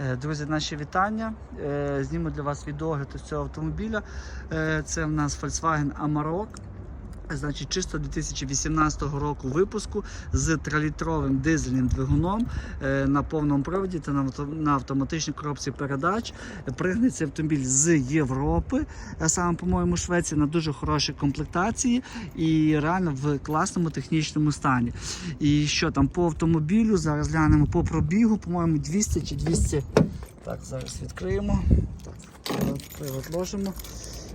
Е, Друзі, наші вітання. Е, Зніму для вас відеогляд цього автомобіля. Е, Це в нас Volkswagen Amarok. Значить, чисто 2018 року випуску з 3-літровим дизельним двигуном е, на повному проводі та на автоматичній коробці передач. Цей автомобіль з Європи, саме, по-моєму, Швеції на дуже хорошій комплектації і реально в класному технічному стані. І що там по автомобілю? Зараз глянемо по пробігу, по-моєму, 200 чи 200. Так, зараз відкриємо. Так, привод.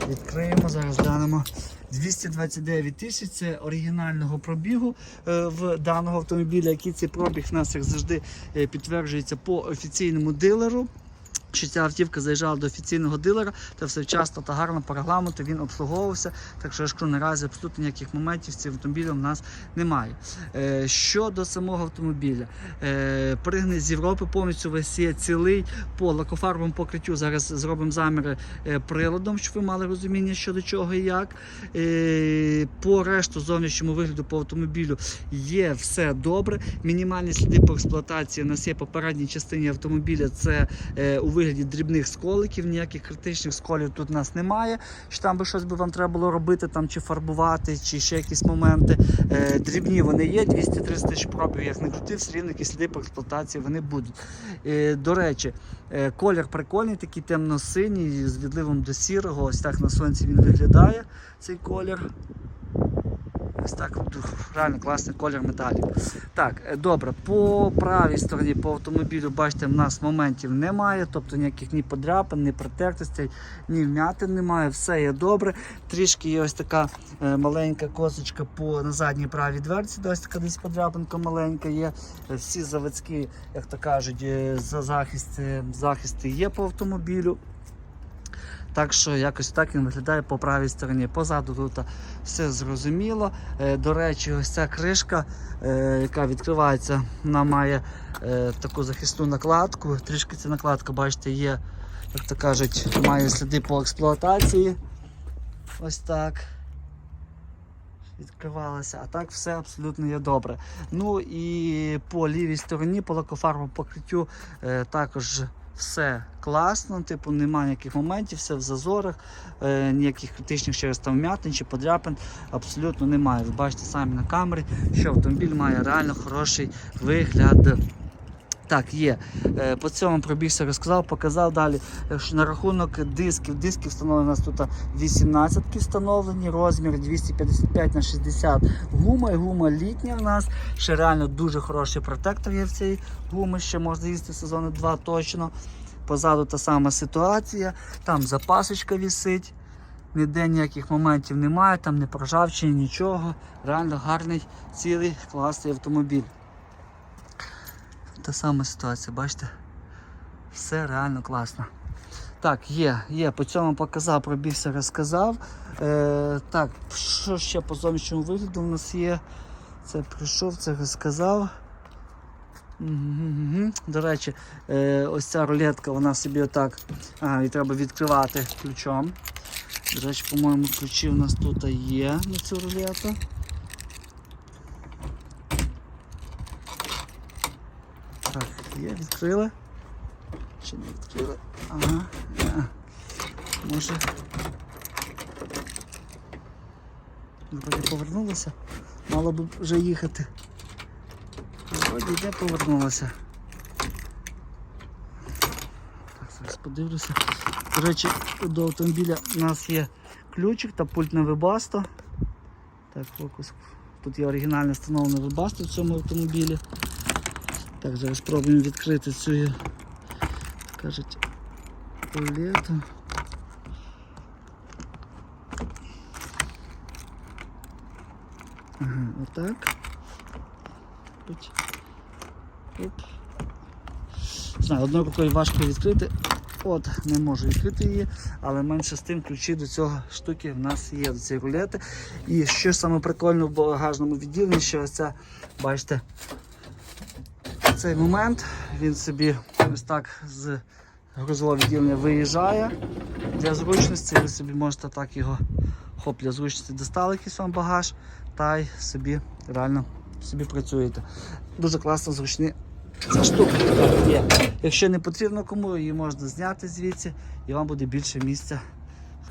Відкриємо, зараз глянемо. 229 тисяч це оригінального пробігу е, в даного автомобіля, який цей пробіг в нас як завжди е, підтверджується по офіційному дилеру. Що ця автівка заїжджала до офіційного дилера, та все вчасно та гарно по регламенту він обслуговувався. Так що я ж наразі абсолютно ніяких моментів з цим автомобілем у нас немає. Е, щодо самого автомобіля, е, пригне з Європи повністю весь є цілий по лакофарбовому покриттю. Зараз зробимо заміри е, приладом, щоб ви мали розуміння, що до чого і як. Е, по решту зовнішньому вигляду по автомобілю є все добре. Мінімальні сліди по експлуатації у нас є по частині автомобіля. Це е, у вигляді дрібних сколиків, ніяких критичних сколів тут у нас немає. Що там би щось би вам треба було робити, там чи фарбувати, чи ще якісь моменти. Е, дрібні вони є, 200-300 тисяч пробів, як не крутив, все рівно якісь сліди по експлуатації вони будуть. Е, до речі, е, колір прикольний, такий темно-синій, з відливом до сірого. Ось так на сонці він виглядає, цей колір. Ось так реально класний колір металів. Так, е, добре, по правій стороні по автомобілю, бачите, в нас моментів немає, тобто ніяких ні подряпин, ні протертостей, ні вмятин немає, все є добре. Трішки є ось така е, маленька косочка по на задній правій дверці, ось така десь подряпинка маленька є. Е, Всі заводські, як то кажуть, за захист, захисти є по автомобілю. Так що якось так він виглядає по правій стороні. Позаду тут все зрозуміло. Е, До речі, ось ця кришка, е, яка відкривається, вона має е, таку захисну накладку. Трішки ця накладка, бачите, є, як то кажуть, має сліди по експлуатації. Ось так. Відкривалася, а так все абсолютно є добре. Ну і по лівій стороні, по лакофарбовому покриттю, також все класно, типу немає ніяких моментів, все в зазорах, е, ніяких критичних через там вмятин чи подряпин абсолютно немає. Ви бачите самі на камері, що автомобіль має реально хороший вигляд. Так, є. Е, По цьому пробігся, розказав, показав далі. Якщо на рахунок дисків, диски встановлені у нас тут 18 встановлені, розмір 255 на 60 гума, і гума літня у нас. Ще реально дуже хороший протектор є в цій гуми, ще можна їсти сезону 2 точно. Позаду та сама ситуація, там запасочка вісить. Ніде ніяких моментів немає, там не проржавчини, нічого. Реально гарний, цілий, класний автомобіль. Та сама ситуація, бачите? Все реально класно. Так, є, є, по цьому показав, пробігся, розказав. Е, так, що ще по зовнішньому вигляду у нас є? Це прийшов, це розказав. Мгм. До речі, е, ось ця рулетка, вона собі отак. Ага, її треба відкривати ключом. До речі, по-моєму, ключі у нас тут є на цю рулету. Так, є, відкрили. Чи не відкрили? Ага. Е. Може. Вроді повернулося. Мало б вже їхати. Вроді йде повернулося. Так, зараз подивлюся. До речі, до автомобіля у нас є ключик та пульт на вебасто. Так, фокус. Тут є оригінально встановлений вебасто в цьому автомобілі. Так, зараз спробуємо відкрити цю, кажуть, рулету. Ага, отак. Оп. Знаю, одною рукою важко відкрити. От, не можу відкрити її, але менше з тим ключі до цього штуки в нас є до цієї рулети. І що саме прикольно в багажному відділенні, що ось ця, бачите, цей момент він собі ось так з грузового відділення виїжджає для зручності. Ви собі можете так його хоп для зручності достали якийсь вам багаж та й собі реально собі працюєте. Дуже класно, зручний Ця штука є. Якщо не потрібно кому, її можна зняти звідси і вам буде більше місця,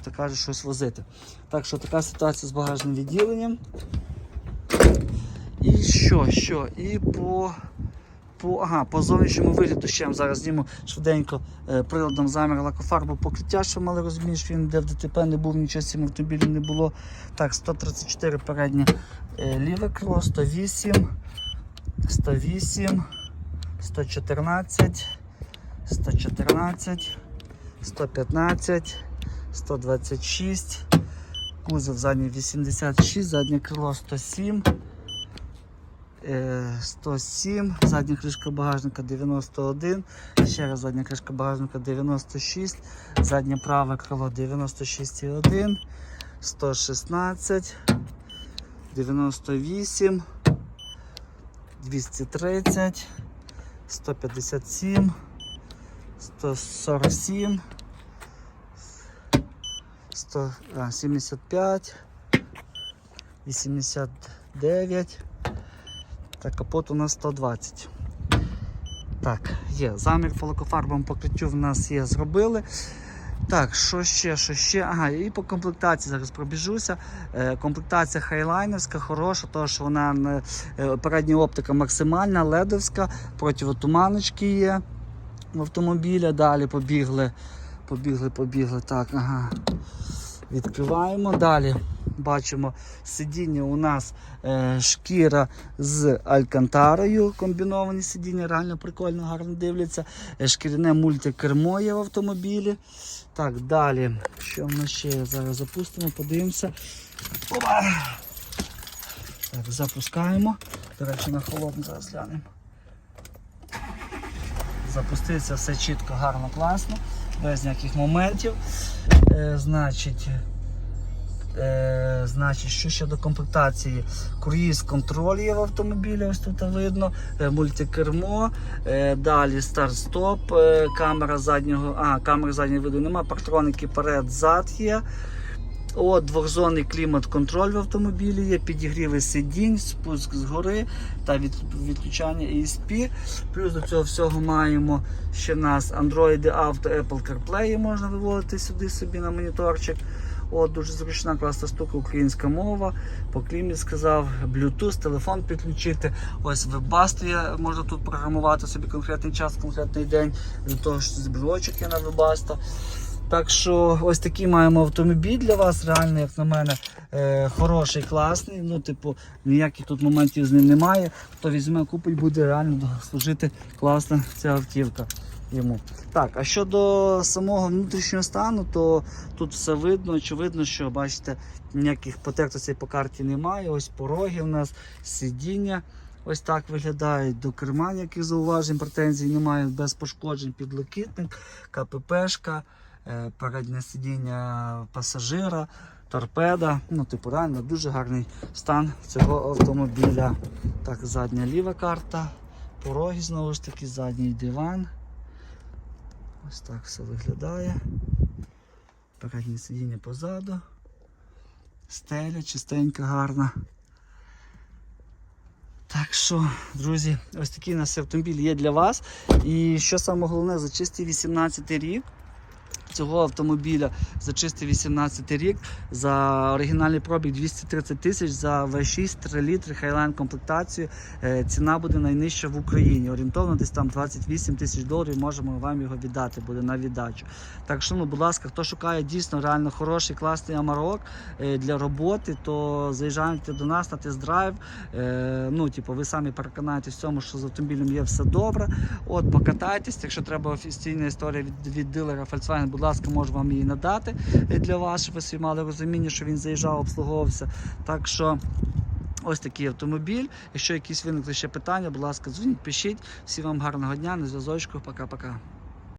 хто каже, щось возити. Так що така ситуація з багажним відділенням. І що, що? І по, по, ага, по зовнішньому вигляду ще вам зараз зніму швиденько е, приладом замір лакофарбу покриття, що мали розумієш, що він де в ДТП не був, нічого цим автомобілем не було. Так, 134 переднє е, ліве крило, 108, 108, 114, 114, 115, 126, кузов задній 86, заднє крило 107. Е, 107, задня кришка багажника 91, ще раз задня кришка багажника 96, заднє праве крило 96,1, 116, 98, 230, 157, 147, 100, а, 75, 89. Так, капот у нас 120. Так, є. Замір по лакофарбовому покриттю в нас є, зробили. Так, що ще, що ще? Ага, і по комплектації зараз пробіжуся. Е, комплектація хайлайнерська, хороша, тому що вона е, передня оптика максимальна, ледовська, противотуманочки є в автомобіля. Далі побігли, побігли, побігли. Так, ага. Відкриваємо далі. Бачимо сидіння у нас е, шкіра з алькантарою. Комбіновані сидіння, реально прикольно, гарно дивляться. Е, шкіряне мультикермо є в автомобілі. Так, далі. Що в нас ще? Зараз запустимо, подивимося. Опа! Так, запускаємо. До речі, на холодно зараз глянемо. Запуститься все чітко, гарно, класно, без ніяких моментів. Е, значить, Е, значить, що ще до комплектації? Круїз контроль є в автомобілі, ось тут видно, е, мультикермо, е, далі старт-стоп, е, камера заднього, а, камери заднього виду немає, партроники перед зад є. От, двохзонний клімат-контроль в автомобілі є, підігріви сидінь, спуск згори та від, відключання ESP. Плюс до цього всього маємо ще нас Android Auto, Apple CarPlay можна виводити сюди собі на моніторчик. От, дуже зручна, класна штука, українська мова. По клімі сказав, Bluetooth, телефон підключити. Ось вебасту можна тут програмувати собі конкретний час, конкретний день. До того ж, брелочок є на вебаста. Так що ось такий маємо автомобіль для вас, реально, як на мене, е, хороший, класний. Ну, типу, ніяких тут моментів з ним немає. Хто візьме, купить, буде реально служити класна ця автівка йому. Так, а щодо самого внутрішнього стану, то тут все видно, очевидно, що бачите, ніяких потертостей по карті немає. Ось пороги у нас, сидіння. Ось так виглядають до керма, ніяких зауважень, претензій немає, без пошкоджень підлокітник, КППшка, е, переднє сидіння пасажира, торпеда. Ну, типу, реально дуже гарний стан цього автомобіля. Так, задня ліва карта, пороги знову ж таки, задній диван. Ось так все виглядає. Переднє сидіння позаду. Стеля чистенька, гарна. Так що, друзі, ось такий у нас автомобіль є для вас. І що саме головне, за чистий 18 рік цього автомобіля за чистий 18 рік, за оригінальний пробіг 230 тисяч, за V6 3 літри Highline комплектацію. Е, Ціна буде найнижча в Україні. Орієнтовно десь там 28 тисяч доларів можемо вам його віддати, буде на віддачу. Так що, ну, будь ласка, хто шукає дійсно реально хороший, класний амарок е, для роботи, то заїжджайте до нас на тест-драйв. Е, Ну, типу, ви самі переконаєтесь в цьому, що з автомобілем є все добре. От, покатайтесь, якщо треба офіційна історія від, від дилера Volkswagen, будь ласка, можу вам її надати для вас, щоб ви собі мали розуміння, що він заїжджав, обслуговувався. Так що. Ось такий автомобіль. Якщо якісь виникли ще питання, будь ласка, дзвоніть, пишіть. Всім вам гарного дня, на зв'язочку. Пока-пока.